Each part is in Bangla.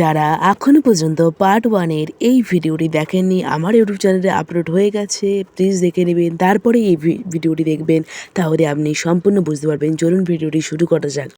যারা এখনও পর্যন্ত পার্ট ওয়ানের এই ভিডিওটি দেখেননি, আমার ইউটিউব চ্যানেলে আপলোড হয়ে গেছে প্লিজ দেখে নেবেন। তারপরে এই ভিডিওটি দেখবেন, তাহলে আপনি সম্পূর্ণ বুঝতে পারবেন। চলুন ভিডিওটি শুরু করা যাক।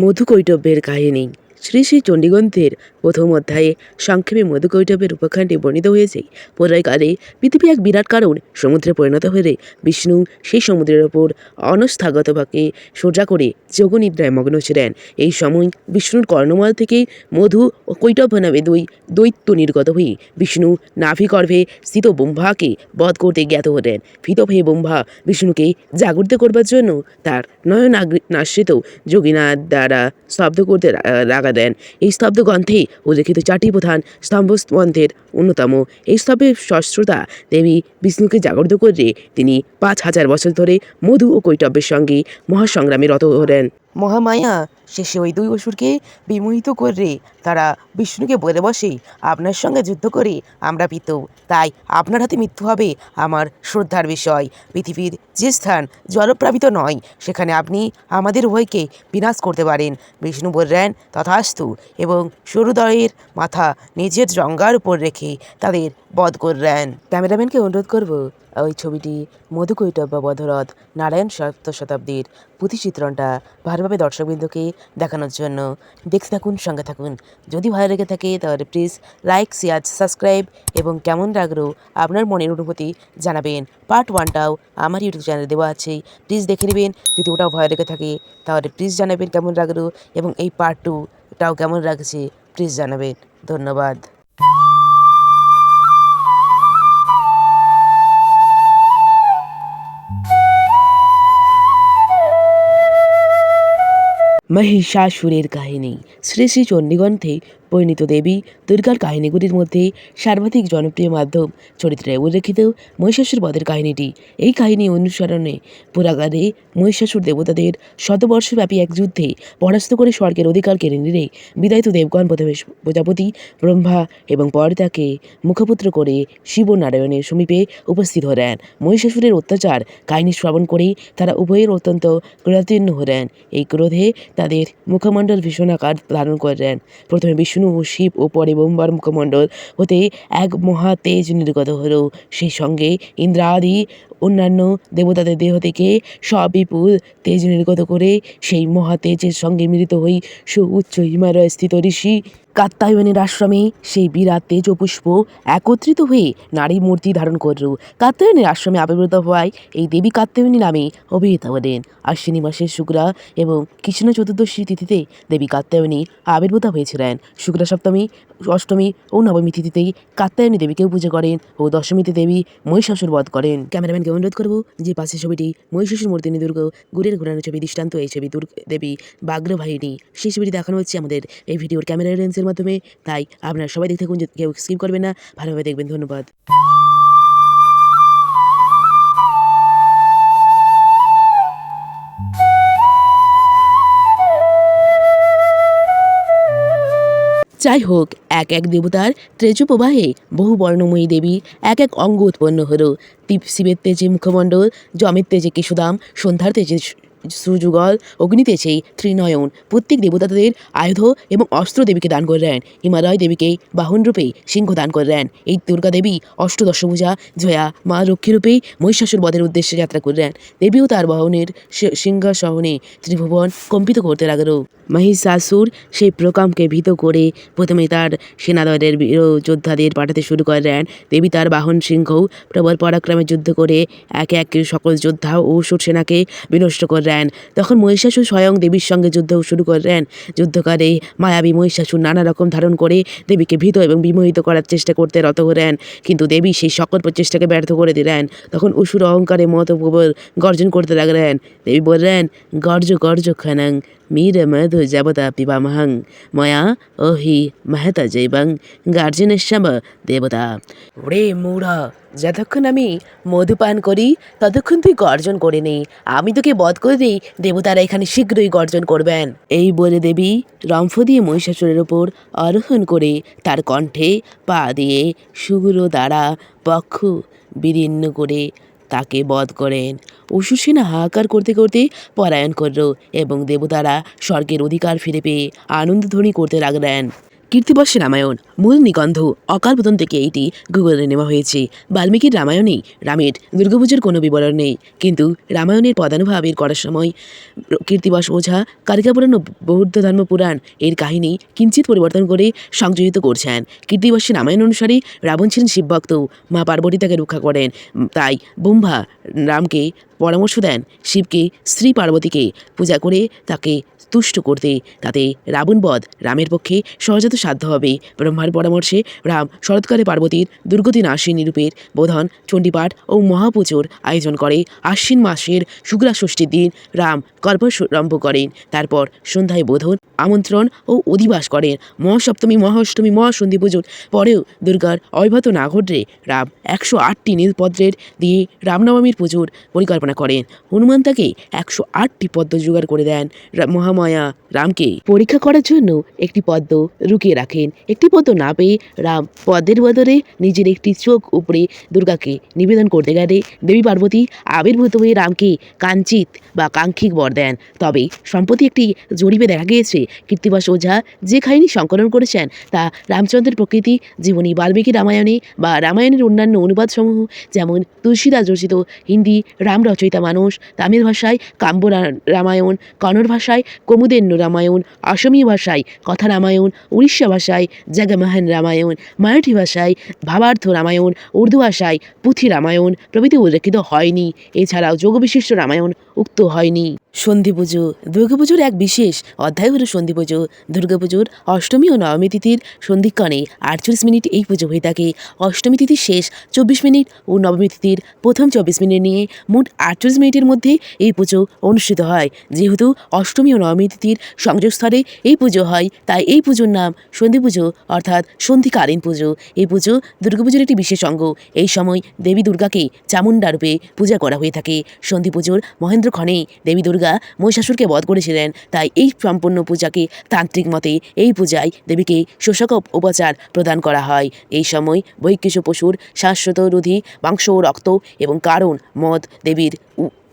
মধুকৈটব্যের কাহিনী। শ্রী শ্রী চণ্ডীগ্রন্থের প্রথম অধ্যায়ে সংক্ষেপে মধুকৈটব্যের উপাখ্যানটি বর্ণিত হয়েছে। প্রলয়কালে পৃথিবী এক বিরাট কারণ, সমুদ্রে পরিণত হলে বিষ্ণু সেই সমুদ্রের ওপর অনস্থাগতভাবে সোজা করে যোগনিদ্রায় মগ্ন ছিলেন। এই সময় বিষ্ণুর কর্ণমল থেকে মধু ও কৈটব নামে দুই দৈত্য নির্গত হয়ে বিষ্ণু নাভিগর্ভে স্থিত ব্রহ্মাকে বধ করতে জ্ঞাত হলেন। ভীত হয়ে ব্রহ্মা বিষ্ণুকে জাগরিত করবার জন্য তার নয়ন আগৃ- নাশ্রিত যোগীনাথ দ্বারা স্তব্ধ করতে রা- লাগা দেন এই স্তব্ধ গ্রন্থে উল্লেখিত চারটি প্রধান স্তম্ভ গ্রন্থের অন্যতম। এই স্তম্ভের সশ্রোতা দেবী বিষ্ণুকে জাগ্রত করে তিনি পাঁচ হাজার বছর ধরে মধু ও কৈটব্যের সঙ্গে মহাসংগ্রামে রত হলেন। মহামায়া, শেষে ওই দুই অসুরকে বিমোহিত করে তারা বিষ্ণুকে বলে বসে, আপনার সঙ্গে যুদ্ধ করে আমরা পিত, তাই আপনার হাতে মৃত্যু হবে আমার শ্রদ্ধার বিষয়। পৃথিবীর যে স্থান জলপ্লাবিত নয়, সেখানে আপনি আমাদের উভয়কে বিনাশ করতে পারেন। বিষ্ণু বললেন, তথাস্তু। এবং সরুদয়ের মাথা নিজের জঙ্গার উপর রেখে তাদের বধ করলেন। ক্যামেরাম্যানকে অনুরোধ করব, ওই ছবিটি মধুকৈটব্য বধরথ, নারায়ণ সপ্ত শতাব্দীর পুঁথিচিত্রণটা ভালোভাবে দর্শকবৃন্দকে দেখানোর জন্য দেখতে থাকুন, সঙ্গে থাকুন। যদি ভালো লেগে থাকে, তাহলে প্লিজ লাইক শেয়ার সাবস্ক্রাইব এবং কেমন লাগল আপনার মনের অনুভূতি জানাবেন। পার্ট ওয়ানটাও আমার ইউটিউব চ্যানেলে দেওয়া আছে। প্লিজ দেখে নেবেন। যদি ওটাও ভয় লেগে থাকে, তাহলে প্লিজ জানাবেন কেমন লাগল এবং এই পার্ট টুটাও কেমন লাগছে প্লিজ জানাবেন। ধন্যবাদ। মহিষাসুরের কাহিনী। শ্রী শ্রী চণ্ডীগ্রন্থে পরিণীত দেবী দুর্গার কাহিনীগুলির মধ্যে সর্বাধিক জনপ্রিয় মাধ্যম চরিত্রে উল্লেখিত মহিষাসুর বধের কাহিনীটি। এই কাহিনী অনুসরণে পুরাগারে মহিষাসুর দেবতাদের শতবর্ষব্যাপী এক যুদ্ধে পরাস্ত করে স্বর্গের অধিকার কেড়ে নিলে বিদায়িত দেবগণ প্রথমে প্রজাপতি, ব্রহ্মা এবং পরে তাকে মুখপুত্র করে শিব নারায়ণের সমীপে উপস্থিত হলেন। মহিষাসুরের অত্যাচার, কাহিনী শ্রবণ করে তারা উভয়ের অত্যন্ত ক্রোধাতীর্ণ হলেন। এই ক্রোধে তাদের মুখমণ্ডল ভীষণ আকার ধারণ করলেন। প্রথমে বিষ্ণু ও শিব ও পরে ব্রহ্মার মুখমণ্ডল হতে এক মহা তেজ নির্গত হলো। সেই সঙ্গে ইন্দ্রাদি অন্যান্য দেবতাদের দেহ থেকে সবিপুল তেজ নির্গত করে সেই মহাতেজের সঙ্গে মিলিত হই সুউচ্চ হিমালয় স্থিত ঋষি। কাত্তায়নের আশ্রমে সেই বিরাট তেজ ও পুষ্প একত্রিত হয়ে নারী মূর্তি ধারণ করল। কাত্তায়নের আশ্রমে আবির্ভূত হওয়ায় এই দেবী কাত্তায়নী নামে অভিহিত হলেন। আশ্বিনী মাসের শুক্লা এবং কৃষ্ণ চতুর্দশী তিথিতে দেবী কাত্তায়নী আবির্ভূত হয়েছিলেন। শুক্লা সপ্তমী, অষ্টমী ও নবমী তিথিতেই কাত্তায়নী দেবীকেও পুজো করেন ও দশমীতে দেবী মহিষাসুর বধ করেন। ক্যামেরাম্যানকে অনুরোধ করব যে পাশে ছবিটি মহিষাসুর মূর্তিনী দুর্গ, গুড়ের ঘোরানো ছবি, দৃষ্টান্ত এই ছবি দুর্গ দেবী বাগ্রবাহিনী সেই ছবিটি দেখানো হচ্ছে আমাদের এই ভিডিওর ক্যামেরা লেন্সের মাধ্যমে। তাই আপনারা সবাই দেখতে থাকুন কেউ স্কিপ করবেন না। ভালোভাবে দেখবেন। ধন্যবাদ। যাই হোক এক এক দেবতার তেজ প্রবাহে বহু বর্ণময়ী দেবীর এক এক অঙ্গ উৎপন্ন হলো। শিবের তেজে মুখমণ্ডল, জমের তেজে কেশুদাম, সন্ধ্যার তেজে সুযুগল অগ্নি তেজে ত্রিনয়ন। প্রত্যেক দেবতা তাদের আয়ুধ এবং অস্ত্র দেবীকে দান করলেন হিমালয় দেবীকে বাহন রূপে সিংহ দান করলেন এই দুর্গা দেবী অষ্টদশভুজা জয়া, মা লক্ষ্মীরূপে মহিষাসুর বধের উদ্দেশ্যে যাত্রা করলেন দেবীও তার বাহনের সিংহাসনে ত্রিভুবন কম্পিত করতে লাগল। মহিষাসুর সেই প্রকামকে ভীত করে প্রথমে তার সেনাদলের যোদ্ধাদের পাঠাতে শুরু করলেন দেবী তার বাহন সিংহও প্রবল পরাক্রমে যুদ্ধ করে একে একে সকল যোদ্ধা ও সুর সেনাকে বিনষ্ট করলেন তখন মহিষাসুর স্বয়ং দেবীর সঙ্গে যুদ্ধ শুরু করলেন যুদ্ধকালে মায়াবী মহিষাসুর নানা রকম ধারণ করে দেবীকে ভীত এবং বিমোহিত করার চেষ্টা করতে রত করেন কিন্তু দেবী সেই সকল প্রচেষ্টাকে ব্যর্থ করে দিলেন। তখন অসুর অহংকারে মত গর্জন করতে লাগলেন। দেবী বললেন, গর্জ গর্জ, খানাং। মীর মধু জবতা পিবামহং ময়া ওহি মহতা জৈবং গার্জনেশ্বম দেবতা রে মৌরা যতক্ষণ আমি মধুপান করি ততক্ষণ তুই গর্জন করে নেই আমি তোকে বধ করে দিই দেবতারা এখানে শীঘ্রই গর্জন করবেন এই বলে দেবী রম্ফ দিয়ে মহিষাসুরের ওপর আরোহণ করে তার কণ্ঠে পা দিয়ে সুগুলো দ্বারা বক্ষ বিদীর্ণ করে তাকে বধ করেন। অসুর সেনা হাহাকার করতে করতে পরায়ণ করল এবং দেবতারা স্বর্গের অধিকার ফিরে পেয়ে আনন্দধ্বনি করতে লাগলেন। কীর্তিবর্ষে রামায়ণ, মূল নিবন্ধ অকাল বোধন থেকে এটি গুগলে নেওয়া হয়েছে। বাল্মীকির রামায়ণেই রামের দুর্গাপুজোর কোনো বিবরণ নেই। কিন্তু রামায়ণের পদানুভাবের করার সময় কীর্তিবাস ওঝা কারিকাপুরাণ ও বৌদ্ধ ধর্ম পুরাণ এর কাহিনী কিঞ্চিত পরিবর্তন করে সংযোজিত করছেন। কীর্তিবর্ষে রামায়ণ অনুসারে রাবণ ছিলেন শিবভক্ত, মা পার্বতী তাকে রক্ষা করেন। তাই বুম্ভা রামকে পরামর্শ দেন শিবকে শ্রী পার্বতীকে। পূজা করে তাকে তুষ্ট করতে। তাতে রাবণবধ রামের পক্ষে সহজাত সাধ্য হবে। ব্রহ্মার পরামর্শে রাম শরৎকালে পার্বতীর দুর্গতি নাশিনী রূপের বোধন, চণ্ডীপাঠ ও মহাপুজোর আয়োজন করে। আশ্বিন মাসের শুক্লা ষষ্ঠীর দিন রাম কল্পরম্ভ করেন। তারপর সন্ধ্যায় বোধন, আমন্ত্রণ ও অধিবাস করেন। মহাসপ্তমী, মহাষ্টমী, মহাসন্ধি পুজোর পরেও দুর্গার অব্যাহত না ঘটলে রাম একশো আটটি নীলপদ্রের দিয়ে রামনবমীর পুজোর পরিকল্পনা করেন। হনুমান তাকে একশো আটটি পদ্ম জোগাড় করে দেন। মহামায়া রামকে পরীক্ষা করার জন্য একটি পদ্ম রুকিয়ে রাখেন। একটি পদ্ম না পেয়ে রাম পদ্মের বদলে নিজের একটি চোখ উপরে দুর্গাকে নিবেদন করতে গেলে দেবী পার্বতী আবির্ভূত হয়ে রামকে কাঞ্চিত বা কাঙ্ক্ষিক বর দেন। তবে সম্প্রতি একটি জরিপে দেখা গিয়েছে কীর্তিবাস ওঝা যে কাহিনী সংকলন করেছেন তা রামচন্দ্রের প্রকৃতি, জীবনী বাল্মীকি রামায়ণে বা রামায়ণের অন্যান্য অনুবাদসমূহ, যেমন তুলসীদাস রচিত হিন্দি রাম রচয়িতা মানুষ, তামিল ভাষায় কাম্য রামায়ণ, কন্নড় ভাষায় কমুদেন্য রামায়ণ অসমীয় ভাষায় কথা রামায়ণ, উড়িষ্যা ভাষায় জগমোহন রামায়ণ, মারাঠি ভাষায় ভাবার্থ রামায়ণ, উর্দু ভাষায় পুঁথি রামায়ণ প্রভৃতি উল্লেখিত হয়নি। এছাড়াও যোগবিশিষ্ট রামায়ণ উক্ত হয়নি। সন্ধি পুজো দুর্গাপুজোর এক বিশেষ অধ্যায় হলো সন্ধি পুজো। দুর্গাপুজোর অষ্টমী ও নবমী তিথির সন্ধিক্ষণে আটচল্লিশ মিনিট এই পুজো হয়ে থাকে। অষ্টমী তিথির শেষ চব্বিশ মিনিট ও নবমী তিথির প্রথম চব্বিশ মিনিট নিয়ে মোট আটচল্লিশ মিনিটের মধ্যে এই পুজো অনুষ্ঠিত হয়। যেহেতু অষ্টমী ও নবমী তিথির সংযোগস্থলে এই পুজো হয়, তাই এই পুজোর নাম সন্ধি পুজো অর্থাৎ সন্ধিকালীন পুজো। এই পুজো দুর্গাপুজোর একটি বিশেষ অঙ্গ। এই সময় দেবী দুর্গাকে চামুণ্ডা রূপে পূজা করা হয়ে থাকে। সন্ধি পুজোর মহেন্দ্রক্ষণে দেবী দুর্গা মহিষাসুরকে বধ করেছিলেন তাই এই সম্পূর্ণ পূজাকে তান্ত্রিক মতে এই পূজায় দেবীকে শোষক উপচার প্রদান করা হয়। এই সময় বৈকিশ পশুর শাশ্বত রুধি, মাংস রক্ত এবং কারণ মদ দেবীর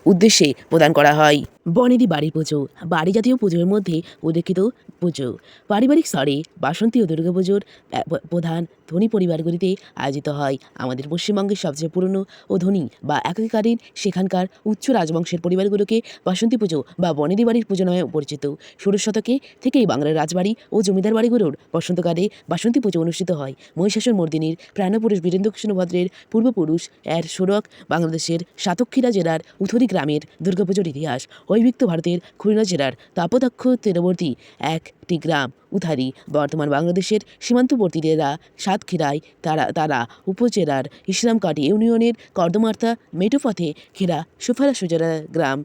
উদ্দেশ্যে প্রদান করা হয়। বনেদি বাড়ির পুজো বাড়ি জাতীয় পুজোর মধ্যে উল্লেখিত পুজো। পারিবারিক স্তরে বাসন্তী ও দুর্গাপুজোর আহ, প- প্রধান ধনী পরিবারগুলিতে আয়োজিত হয়। আমাদের পশ্চিমবঙ্গের সবচেয়ে পুরনো ও ধনী বা একাধিকালীন সেখানকার উচ্চ রাজবংশের পরিবারগুলোকে বাসন্তী পুজো বা বনেদি বাড়ির পুজো নামে পরিচিত। ষোড়শ শতকে থেকেই বাংলার রাজবাড়ি ও জমিদার বাড়িগুলোর বসন্তকালে বাসন্তী পুজো অনুষ্ঠিত হয়। মহিষাসুর মর্দিনীর প্রাণপুরুষ বীরেন্দ্রকৃষ্ণ ভদ্রের পূর্বপুরুষ এর সোরক বাংলাদেশের সাতক্ষীরা জেলার উথরি গ্রামের দুর্গাপুজোর ইতিহাস ঐভিক্ত ভারতের খুলনা জেলার তাপদক্ষ তীরবর্তী একটি গ্রাম। উথারি বর্তমান বাংলাদেশের সীমান্তবর্তী জেলা সাতক্ষীরায় তারা তারা উপজেলার ইসলামকাটি ইউনিয়নের কর্দমার্থা মেটোপথে ঘেরা সুফারা সুজরা গ্রাম।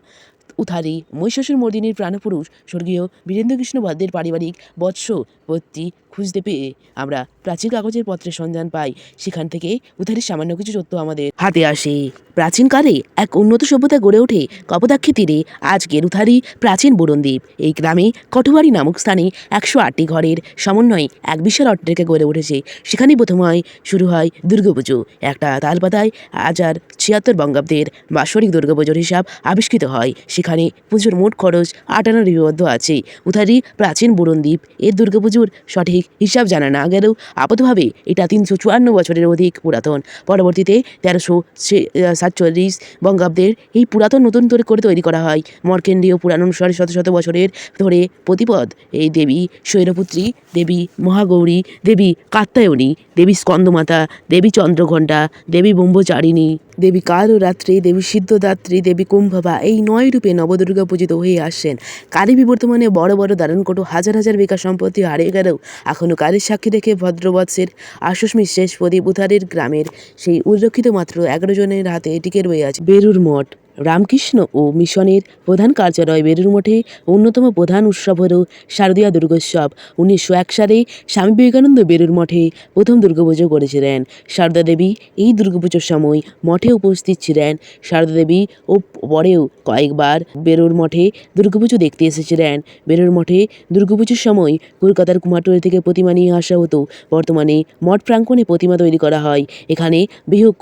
উথারি মহিষাসুর মর্দিনীর প্রাণপুরুষ, স্বর্গীয় বীরেন্দ্রকৃষ্ণ বাদ্যের পারিবারিক বৎসপত্তি খুঁজতে পেয়ে আমরা প্রাচীন কাগজের পত্রের সন্ধান পাই। সেখান থেকে উথারির সামান্য কিছু তথ্য আমাদের হাতে আসে। প্রাচীনকালে এক উন্নত সভ্যতা গড়ে ওঠে কপোতাক্ষী তীরে। আজকের উথারি প্রাচীন বুরনদ্বীপ। এই গ্রামে কঠুয়ারি নামক স্থানে একশো আটটি ঘরের সমন্বয়ে এক বিশাল অট্টালিকা গড়ে উঠেছে। সেখানেই প্রথম হয় শুরু হয় দুর্গাপুজো। একটা তালপাতায় হাজার ছিয়াত্তর বঙ্গাব্দের বাৎসরিক দুর্গাপুজোর হিসাব আবিষ্কৃত হয়। সেখানে পুজোর মোট খরচ আটান্ন লিপিবদ্ধ আছে। উথারি প্রাচীন বুরনদ্বীপ এর দুর্গাপুজোর সঠিক হিসাব জানা না গেলেও আপাতভাবে এটা তিনশো চুয়ান্ন বছরের অধিক পুরাতন। পরবর্তীতে তেরোশো সাতচল্লিশ বঙ্গাব্দের এই পুরাতন নতুন করে করে তৈরি করা হয়। মর্কেন্ডীয় পুরাণ অনুসারে শত শত বছরের ধরে প্রতিপদ, এই দেবী শৈলপুত্রী দেবী মহাগৌরী, দেবী কাত্যায়নী, দেবী স্কন্দমাতা, দেবী চন্দ্রঘণ্টা, দেবী ব্রহ্মচারিণী দেবী কালরাত্রি, দেবী সিদ্ধদাত্রী, দেবী কুম্ভবা এই নয় রূপে নবদুর্গা পূজিত হয়ে আসেন কালী বিবর্তমানে বড় বড় দারুণ কোটো হাজার হাজার বিঘা সম্পত্তি হারিয়ে গেলেও এখনও কালীর সাক্ষী দেখে ভদ্রবৎসের আশুস্মির শেষ প্রদীপ উথারের গ্রামের সেই উল্লক্ষিত মাত্র এগারো জনের হাতে টিকে রয়ে আছে বেরুর মঠ। রামকৃষ্ণ ও মিশনের প্রধান কার্যালয় বেলুর মঠে অন্যতম প্রধান উৎসব হল শারদীয়া দুর্গোৎসব। উনিশশো এক সালে স্বামী বিবেকানন্দ বেলুর মঠে প্রথম দুর্গাপুজো করেছিলেন। সারদা দেবী এই দুর্গাপুজোর সময় মঠে উপস্থিত ছিলেন। সারদা দেবী ও পরেও কয়েকবার বেলুর মঠে দুর্গাপুজো দেখতে এসেছিলেন। বেলুর মঠে দুর্গাপুজোর সময় কলকাতার কুমারটুলি থেকে প্রতিমা নিয়ে আসা হতো। বর্তমানে মঠ প্রাঙ্গণে প্রতিমা তৈরি করা হয়। এখানে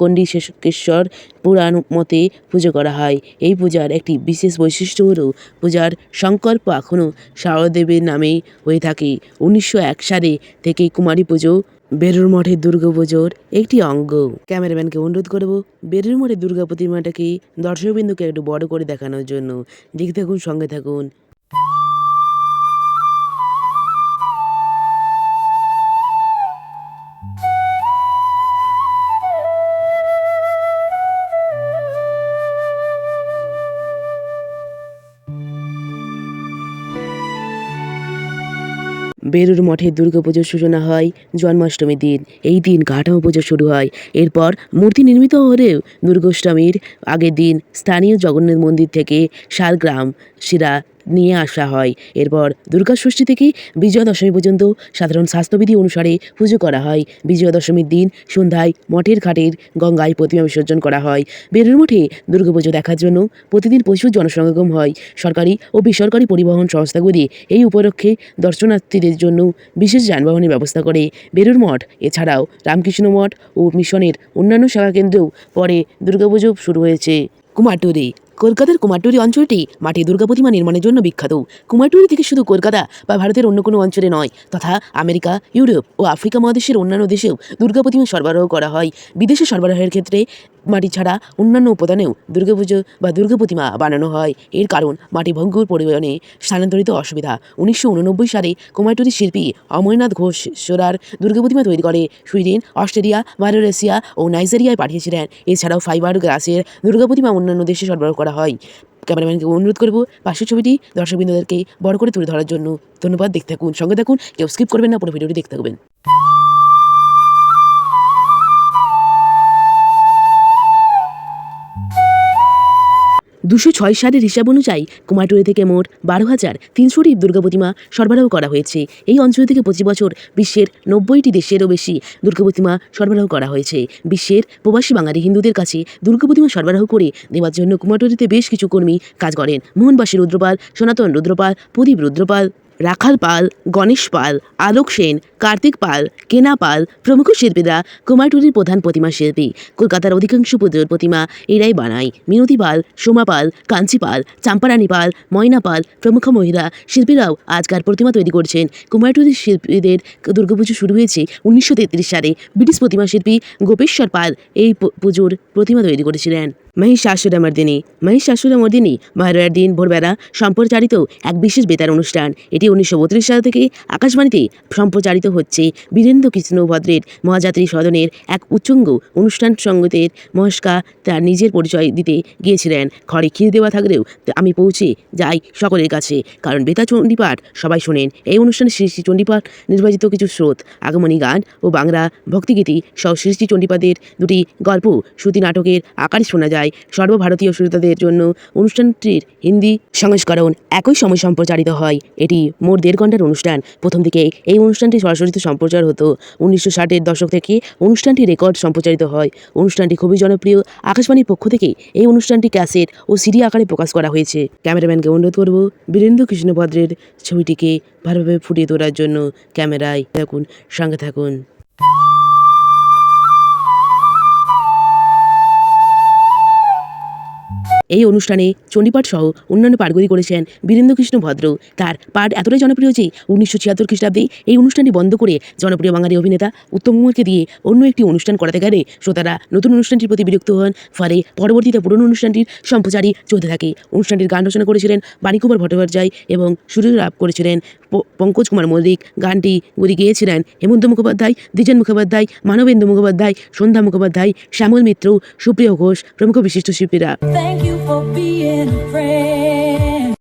কণ্ডী শেষকেশ্বর পুরাণ মতে পুজো করা হয়। এই পূজার একটি বিশেষ বৈশিষ্ট্য হল পূজার সংকল্প এখনও শারদেবের নামে হয়ে থাকে। উনিশশো এক সালে থেকে কুমারী পুজো, বেরুর মঠে দুর্গা পুজোর একটি অঙ্গ। ক্যামেরাম্যানকে অনুরোধ করব বেরুর মঠে দুর্গা প্রতিমাটাকে দর্শকবিন্দুকে একটু বড় করে দেখানোর জন্য। দেখতে থাকুন, সঙ্গে থাকুন। বেলুর মঠে দুর্গাপুজোর সূচনা হয় জন্মাষ্টমীর দিন। এই দিন কাঠামো পুজো শুরু হয়। এরপর মূর্তি নির্মিত হলেও দুর্গাষ্টমীর আগের দিন স্থানীয় জগন্নাথ মন্দির থেকে শালগ্রাম, শিরা নিয়ে আসা হয়। এরপর দুর্গা ষষ্ঠী থেকে বিজয়া দশমী পর্যন্ত সাধারণ স্বাস্থ্যবিধি অনুসারে পুজো করা হয়। বিজয়া দশমীর দিন সন্ধ্যায় মঠের ঘাটের গঙ্গায় প্রতিমা বিসর্জন করা হয়। বেলুর মঠে দুর্গাপুজো দেখার জন্য প্রতিদিন প্রচুর জনসমাগম হয়। সরকারি ও বেসরকারি পরিবহন সংস্থাগুলি এই উপলক্ষে দর্শনার্থীদের জন্য বিশেষ যানবাহনের ব্যবস্থা করে বেলুর মঠ। এছাড়াও রামকৃষ্ণ মঠ ও মিশনের অন্যান্য শাখা কেন্দ্রেও পরে দুর্গাপুজো শুরু হয়েছে। কুমারটুলি কলকাতার কুমারটুরি অঞ্চলটি মাটি দুর্গা প্রতিমা নির্মাণের জন্য বিখ্যাত। কুমারটুরি থেকে শুধু কলকাতা বা ভারতের অন্য কোনো অঞ্চলে নয়, তথা আমেরিকা, ইউরোপ ও আফ্রিকা মহাদেশের অন্যান্য দেশেও দুর্গা প্রতিমা সরবরাহ করা হয়। বিদেশে সরবরাহের ক্ষেত্রে মাটি ছাড়া অন্যান্য উপাদানেও দুর্গাপুজো বা দুর্গা প্রতিমা বানানো হয়। এর কারণ মাটি ভঙ্গুর পরিবহনে স্থানান্তরিত অসুবিধা। উনিশশো উননব্বই সালে কুমারটুলির শিল্পী অমরনাথ ঘোষ সোরার দুর্গা প্রতিমা তৈরি করে। সুইডেন, অস্ট্রেলিয়া, মালয়েশিয়া ও নাইজেরিয়ায় পাঠিয়েছিলেন। এছাড়াও ফাইবার গ্লাসের দুর্গা প্রতিমা অন্যান্য দেশে সরবরাহ করা হয়। ক্যামেরাম্যানকে অনুরোধ করব পাশের ছবিটি দর্শকবৃন্দদেরকে বড় করে তুলে ধরার জন্য। ধন্যবাদ, দেখতে থাকুন, সঙ্গে থাকুন, কেউ স্কিপ করবেন না, পুরো ভিডিওটি দেখতে থাকবেন দুশো ছয় সালের হিসাব অনুযায়ী কুমারটুলি থেকে মোট বারো হাজার তিনশোটি দুর্গা প্রতিমা সরবরাহ করা হয়েছে। এই অঞ্চল থেকে প্রতি বছর বিশ্বের নব্বইটি দেশেরও বেশি দুর্গা প্রতিমা সরবরাহ করা হয়েছে। বিশ্বের প্রবাসী বাঙালি হিন্দুদের কাছে দুর্গা প্রতিমা সরবরাহ করে দেওয়ার জন্য কুমারটুলিতে বেশ কিছু কর্মী কাজ করেন। মোহনবাসী রুদ্রপাল, সনাতন রুদ্রপাল, প্রদীপ রুদ্রপাল রাখাল পাল, গণেশ পাল, আলোক সেন, কার্তিক পাল, কেনা পাল, প্রমুখ শিল্পীরা কুমারটুলির প্রধান প্রতিমা শিল্পী। কলকাতার অধিকাংশ পুজোর প্রতিমা এরাই বানায়। মিনতি পাল, সোমা পাল, কাঞ্চি পাল, চাম্পারানী পাল, ময়না পাল প্রমুখ মহিলা শিল্পীরাও আজকার প্রতিমা তৈরি করছেন। কুমারটুলির শিল্পীদের দুর্গাপুজো শুরু হয়েছে উনিশশো তেত্রিশ সালে। ব্রিটিশ প্রতিমা শিল্পী গোপেশ্বর পাল এই পুজোর প্রতিমা তৈরি করেছিলেন। মহিষাসুরমর্দিনী মহিষাসুরমর্দিনী বারোয়ার দিন ভোরবেলা সম্প্রচারিত এক বিশেষ বেতার অনুষ্ঠান। এটি উনিশশো বত্রিশ সাল থেকে আকাশবাণীতে সম্প্রচারিত হচ্ছে। বীরেন্দ্র কৃষ্ণ ভদ্রের মহাযাত্রী সদনের এক উচ্চঙ্গ অনুষ্ঠান সঙ্গতের মহস্কা তার নিজের পরিচয় দিতে গিয়েছিলেন। ঘরে খির দেওয়া থাকলেও আমি পৌঁছে যাই সকলের কাছে, কারণ বেতার চণ্ডীপাঠ সবাই শোনেন। এই অনুষ্ঠানে শ্রী শ্রী চণ্ডীপাঠ নির্বাচিত কিছু স্রোত, আগমনী গান ও বাংলা ভক্তিগীতি সহ শ্রী শ্রী দুটি গল্প, শ্রুতি নাটকের আকারে শোনা যায়। সর্বভারতীয় শ্রোতাদের জন্য অনুষ্ঠানটির হিন্দি সংস্করণ একই সময় সম্প্রচারিত হয়। এটি মোট দেড় ঘণ্টার অনুষ্ঠান। প্রথম দিকে এই অনুষ্ঠানটি সরাসরি সম্প্রচার হতো। উনিশশো ষাটের দশক থেকে অনুষ্ঠানটি রেকর্ড সম্প্রচারিত হয়। অনুষ্ঠানটি খুবই জনপ্রিয়। আকাশবাণীর পক্ষ থেকে এই অনুষ্ঠানটি ক্যাসেট ও সিডি আকারে প্রকাশ করা হয়েছে। ক্যামেরাম্যানকে অনুরোধ করব, বীরেন্দ্র কৃষ্ণ ভদ্রের ছবিটিকে ভালোভাবে ফুটিয়ে তোলার জন্য ক্যামেরায় থাকুন, সঙ্গে থাকুন। এই অনুষ্ঠানে চণ্ডীপাঠ সহ অন্যান্য পাঠগুলি করেছেন বীরেন্দ্রকৃষ্ণ ভদ্র। তার পাঠ এতটাই জনপ্রিয় যে উনিশশো ছিয়াত্তর খ্রিস্টাব্দে এই অনুষ্ঠানটি বন্ধ করে জনপ্রিয় বাঙালি অভিনেতা উত্তম কুমারকে দিয়ে অন্য একটি অনুষ্ঠান করাতে গেলে শ্রোতারা নতুন অনুষ্ঠানটির প্রতি বিরক্ত হন। ফলে পরবর্তীতে পুরনো অনুষ্ঠানটির সম্প্রচারই চলতে থাকে। অনুষ্ঠানটির গান রচনা করেছিলেন বাণীকুমার ভট্টাচার্য এবং সুর লাভ করেছিলেন পঙ্কজ কুমার মল্লিক। গানটি গুলি গেয়েছিলেন হেমন্ত মুখোপাধ্যায়, দ্বিজন মুখোপাধ্যায়, মানবেন্দ্র মুখোপাধ্যায়, সন্ধ্যা মুখোপাধ্যায়, শ্যামল মিত্র, সুপ্রিয় ঘোষ, প্রমুখ বিশিষ্ট শিল্পীরা। For being a friend.